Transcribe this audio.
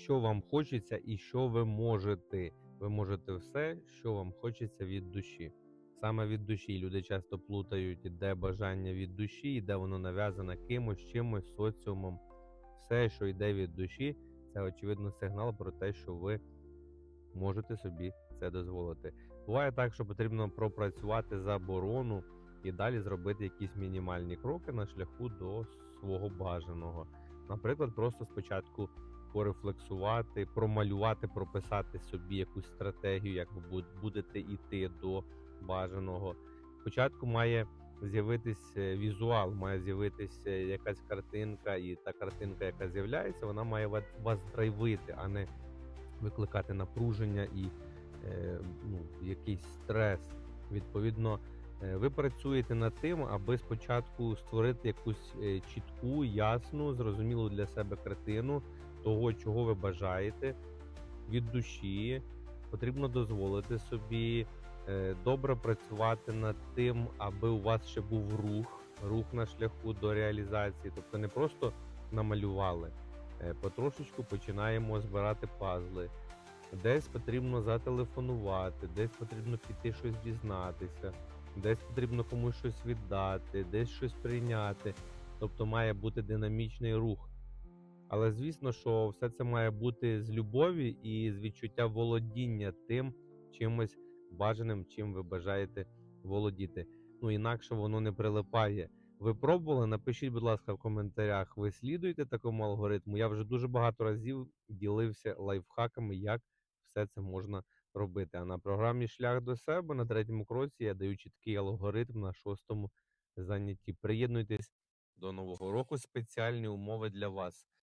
що вам хочеться і що ви можете. Ви можете все, що вам хочеться від душі. Саме від душі. Люди часто плутають, де бажання від душі, і де воно нав'язане кимось, чимось, соціумом. Все, що йде від душі, це очевидно сигнал про те, що ви можете собі це дозволити. Буває так, що потрібно пропрацювати заборону і далі зробити якісь мінімальні кроки на шляху до свого бажаного. Наприклад, просто спочатку порефлексувати, промалювати, прописати собі якусь стратегію, як ви будете йти до бажаного. Спочатку має з'явитись е, візуал, має з'явитись е, якась картинка, і та картинка, яка з'являється, вона має вас драйвити, а не викликати напруження і е, ну, якийсь стрес. Відповідно, ви працюєте над тим, аби спочатку створити якусь чітку, ясну, зрозумілу для себе картину того, чого ви бажаєте від душі. Потрібно дозволити собі е, добре працювати над тим, аби у вас ще був рух, рух на шляху до реалізації. Тобто не просто намалювали, е, потрошечку починаємо збирати пазли. Десь потрібно зателефонувати, десь потрібно піти щось дізнатися, десь потрібно комусь щось віддати, десь щось прийняти. Тобто має бути динамічний рух. Але звісно, що все це має бути з любові і з відчуття володіння тим чимось бажаним, чим ви бажаєте володіти. Ну інакше воно не прилипає. Ви пробували? Напишіть, будь ласка, в коментарях. Ви слідуєте такому алгоритму? Я вже дуже багато разів ділився лайфхаками, як все це можна робити. А на програмі Шлях до себе на третьому кроці я даю чіткий алгоритм на шостому занятті. Приєднуйтесь до нового року. Спеціальні умови для вас.